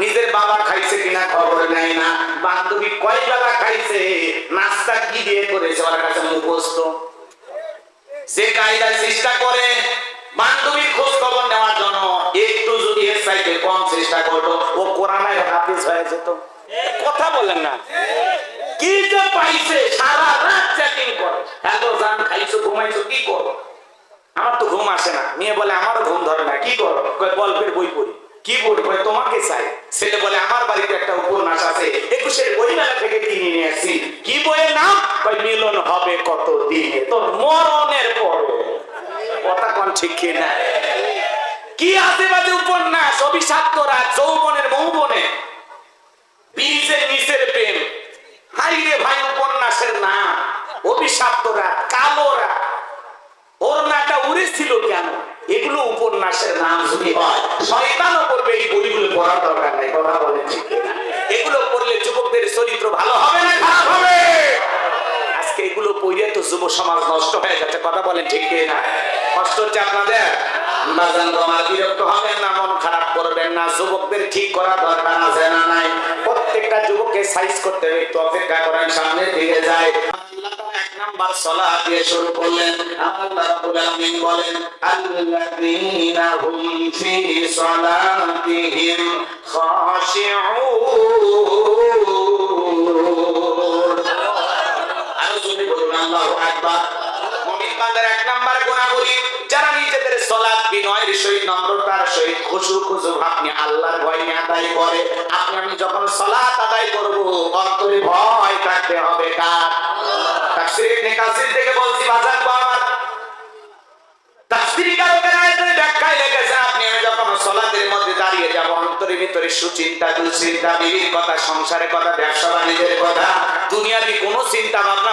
নিজের বাবা খাইছে কিনা খবর নেয় না। বান্ধবী কয় বেলা খাইছে? নাস্তা কি দিয়ে করেছে? ওর কাছে মুখস্থ যে কায়দায় চেষ্টা করে, বান্ধবীর খোঁজ খবর নেওয়ার জন্য একটু যদি এর চাইতে কম চেষ্টা করতো, ও কোরআনায় হাফিজ হয়ে যেত। কথা বলেন না। কি যে পাইছে, সারা রাত চ্যাটিং করে। হ্যালো জান খাইছো, ঘুমাইছো, কি করো? আমার তো ঘুম আসে না। মেয়ে বলে, আমারও ঘুম ধরে না, কি করো? গল্পের বই পড়ি। কি বলব তোমাকে চাই। ছেলে বলে, আমার বাড়িতে একটা উপন্যাস আছে, একুশের বই মেলা থেকে কিনে নিয়ে আসি কি বইয়ের নাম? ভাই, মিলন হবে কত দিনে তো মরণের পরে। কথা কোন ঠিক কি না? কি আছে বাজে উপন্যাস? অভিশাপ্তরা যৌবনের মৌবনে বীজের নিচের প্রেম হাই রে ভাই উপন্যাসের নাম অভিশাপ্তরা কালোরা ওড়নাটা উড়েছিল কেন এগুলো উপন্যাসের নাম যদি হয় শয়তানও করবে এই বইগুলো পড়ার দরকার নাই কথা বলেন ঠিক কিনা? এগুলো পড়লে যুবকদের চরিত্র ভালো হবে না খারাপ হবে আজকে এগুলো পড়ে তো যুব সমাজ নষ্ট হয়ে যাচ্ছে, কথা বলেন ঠিক না কষ্ট হচ্ছে আপনাদের? বিরক্ত হবেন না, মন খারাপ করবেন না, যুবকদের ঠিক করা দরকার আছে না নাই। প্রত্যেকটা যুবককে সাইজ করতে হবে, একটু অপেক্ষা করেন, সামনে দিকে যায়। এক নাম্বার সালাত দিয়ে শুরু করলেন। আল্লাহ বলেন, আল্লাযীনা আল্লাহু আকবার। মুমিন বান্দার এক নাম্বার গুণাবলী যারা নিজেদের সালাত বিনয়ের সহিত, নম্রতার সহিত খুশু খুশু আপনি আল্লাহর ভয় নিয়ে আদায় করে, আপনি আমি যখন সালাত আদায় করব, অন্তরে ভয় থাকতে হবে কার? তাফসীর ইবনে কাসির থেকে বলছি বাজার আমার। তাফসীর কারকের আয়াতের ব্যাখ্যায় লিখেছেন, আপনি আমি যখন সালাতের মধ্যে দাঁড়িয়ে যাব অন্তরের ভিতরে সুচিন্তা, দুশ্চিন্তা, বিবির কথা, সংসারের কথা ব্যবসা বাণিজ্যের কথা দুনিয়াবি কোনো চিন্তা ভাবনা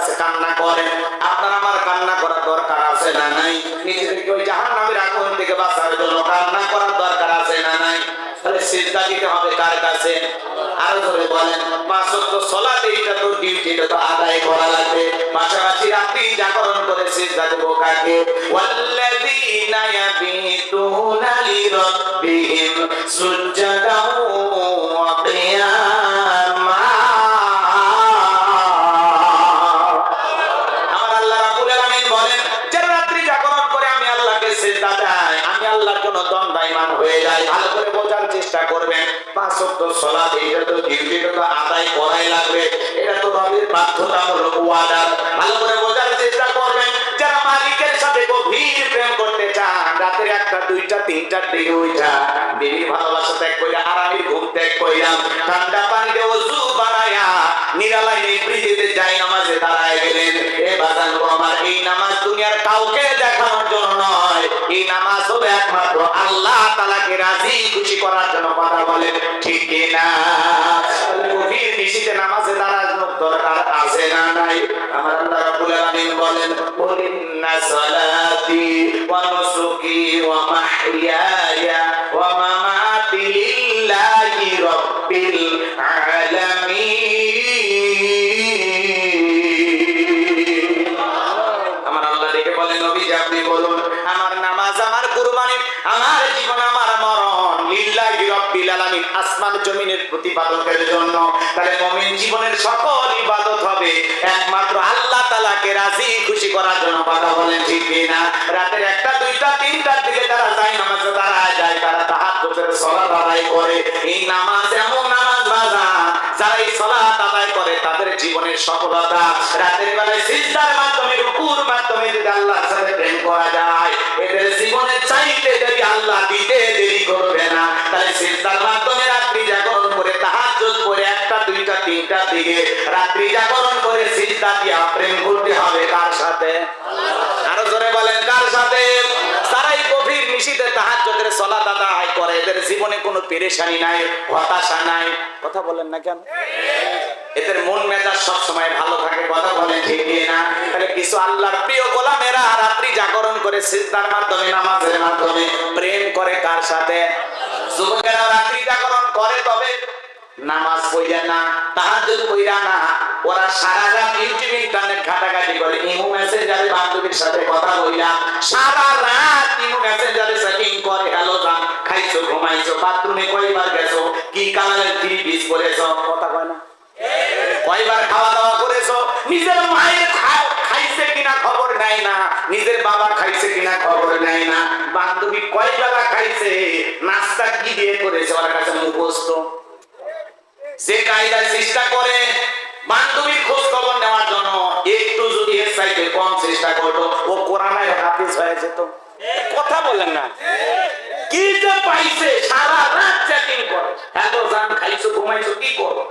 কাছে কান্না করেন আপনার আমার কান্না করার দরকার আছে না নাই? নিজেদেরকে ওই জাহান্নামের আগুন থেকে বাঁচার জন্য কান্না করার দরকার আছে না নাই? তাহলে দিতে হবে কার কাছে? ধরে বলেন সালাতে এটা তো ডিউটি এটা তো আদায় করা লাগবে। রাত্রি জাগরণ করে কাকে? ইয়াবিতুনা লিরাব্বিহিম ওয়া দণ্ডায়মান হয়ে যায়, ভালো করে বোঝার চেষ্টা করবেন। পাঁচ ওয়াক্ত সালাত এটা তো ডিউটিটা তো আদায় করাই লাগবে। এটা তো রবের বাধ্যতামূলক ওয়াদা। ভালো করে বোঝার চেষ্টা গভীর প্রেম করতে চান। রাতের একটা, দুইটা তিনটার দিকে উঠা বিবির ভালোবাসা ত্যাগ করে আরামের ঘুম ত্যাগ কইরাম ঠান্ডা পানিতে ওযু বানায়া নিরালায় নিভৃতিতে যাই, নামাজে দাঁড়ায় গেলেন। এ বাজান আমার, এই নামাজ দুনিয়ার কাউকে দেখানোর জন্য নয়। এই নামাজ হবে একমাত্র আল্লাহ তাআলাকে রাজি, খুশি করার জন্য কথা বলেন। ঠিক না গভীর নিশিতে নামাজে দাঁড়ানোর দরকার আছে না নাই। আমার আল্লাহ রাব্বুল আলামিন সালাতি ওয়া নুসুকি ওয়া মাহইয়ায়া প্রতিপালকের জন্য। তাহলে মমিন জীবনের সকল ইবাদত হবে। একমাত্র আল্লাহ তালাকে রাজি, খুশি করার জন্য কথা বলেন, ঠিক না? রাতের একটা, দুইটা, তিনটার দিকে তারা যায়, নামাজে তারা যায়, তারা তাহাজ্জুদের সালাত আদায় করে। এই নামাজ এমন নামাজ বাজা, যারা এই সালাত আদায় করে, তাদের জীবনের সফলতা রাতের বেলায় সিজদার মাধ্যমে, রুকুর মাধ্যমে যদি আল্লাহর সাথে প্রেম করা যায়, এদের জীবনে চাইতে যদি আল্লাহ দিতে দুইটা তিনটা দিকে রাত্রি জাগরণ করে সিজদা দিয়া প্রেম করতে হবে কার সাথে? আরও জোরে বলেন, কার সাথে? এদের মন মেজাজ সব সময় ভালো কথা কিছু রাত্রি জাগরণ করে মাধ্যমে, নামাজের মাধ্যমে প্রেম করে কার সাথে? যুবকেরা রাত্রি জাগরণ করে তবে নামাজ পড়িয়া না, তাহাজ্জুদ পড়িয়া না, ওরা সারা রাত ইউটিউব, ইন্টারনেট ঘাটাঘাটি করে, ইমো মেসেঞ্জারে বান্ধবীর সাথে কথা বইলা সারা রাত ইমো মেসেঞ্জারে সেটিং করে হ্যালো জান, খাইছো, ঘুমাইছো, বাথরুমে কয়বার গেছো, কি কালারের থ্রি পিস পরেছো? কথা কয় না। কয়বার খাওয়া দাওয়া করেছ? নিজের মায়ের খাইছে কিনা খবর নাই না। নিজের বাবা খাইছে কিনা খবর নাই না। বান্ধবী কয় বেলা খাইছে? নাস্তা কি দিয়ে করেছে? ওর কাছে মুখস্থ। সে কায়দায় চেষ্টা করে বান্ধবীর খোঁজ খবর নেওয়ার জন্য। একটু যদি এর সাইকেল কম চেষ্টা করতো, ও কোরআনায় হাফিজ হয়ে যেত। কথা বলেন না? কি যে পাইছে, সারা রাত চ্যাটিং করে। এত জান খাইছো, ঘুমাইছো, কি করো?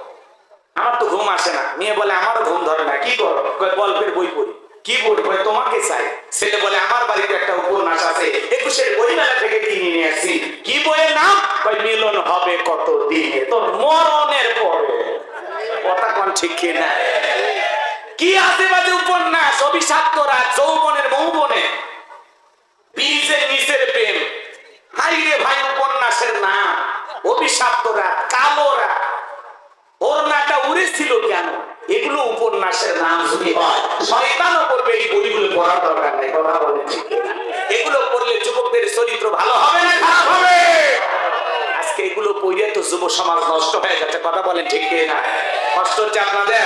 আমার তো ঘুম আসে না। মেয়ে বলে, আমারও ঘুম ধরে না, কি করো? গল্পের বই পড়ি। কি কয় তোমাকে চাই। ছেলে বলে, আমার বাড়িতে একটা উপন্যাস আছে, একুশের বই মেলা থেকে কিনে নিয়ে আসি কি বইয়ের নাম? কয় মিলন হবে কত দিনে তোর মরণের পরে। কথা কোন ঠিক কি না? কি আছে বাজে উপন্যাস? অভিশাপ্ত রাত যৌবনের মৌবনে। বীজের নিচের প্রেম। হাই রে ভাই, উপন্যাসের নাম। অভিশাপ্ত রাত কালো রাত ওড়নাটা উড়েছিল কেন? এগুলো উপন্যাসের নাম যদি হয় শয়তানও করবে এই বইগুলো পড়ার দরকার নেই, কথা বলেছি এগুলো পড়লে যুবকদের চরিত্র ভালো হবে না খারাপ হবে? আজকে এগুলো পড়ে তো যুব সমাজ নষ্ট হয়ে যাচ্ছে, কথা বলেন ঠিক না কষ্ট হচ্ছে আপনাদের?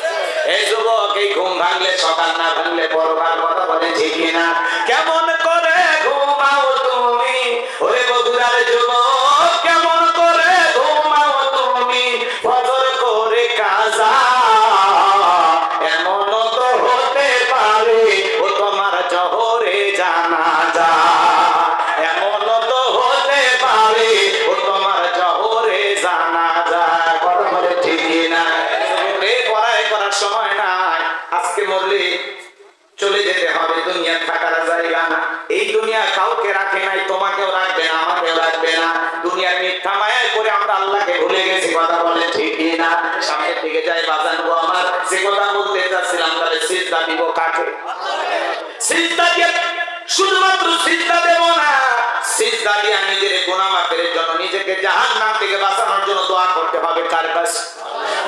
এই যুবক, এই ঘুম ভাঙলে সকাল, না ভাঙলে পরকাল, কথা বলে ঠিক না কেমন করে ঘুমাও তুমি? ওরে বগুড়ার যুবক মরলে চলে যেতে হবে, দুনিয়া থাকার জায়গা না। এই দুনিয়া কাউকে রাখে নাই, তোমাকেও রাখবে না, আমাকেও রাখবে না। দুনিয়ার মিথ্যা মায়ায় করে আমরা আল্লাহকে ভুলে গেছি, কথা বলে ঠিক না সামনের দিকে যাই, বাজান গো আমার, যে কথা বলতে চাচ্ছিলাম তাহলে সিজদা দিব কাকে? সিজদা দিয়ে, শুধুমাত্র সিজদা দেব না। সিজদা দিয়ে নিজের গুনাহ জন্য নিজেকে জাহান্নাম থেকে বাঁচানোর জন্য দোয়া করতে হবে, কার কাছে?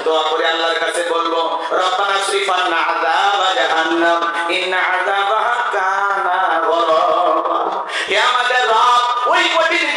দোয়া করে আল্লাহর কাছে বলব, রব্বানা শ্রীফান্না আযাবা জাহান্নাম, ইন্না আযাবাহা কানা গরামা। হে আমাদের রব, ওই কঠিন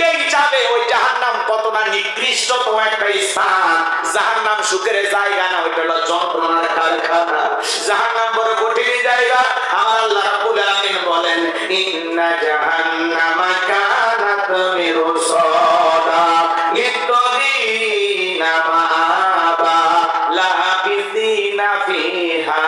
জায়গা হিসাবে ওই জাহান্নাম কত না নিকৃষ্টতম একটা স্থান। জাহান্নাম সুখের জায়গা না, ওইটা হলো যন্ত্রণার কারখানা। বড় কঠিন জায়গা। আমার আল্লাহ রাব্বুল আলামিন বলেন, ইন্না জাহান্নামা কানাত মিরসাদা মাআবা ফিহা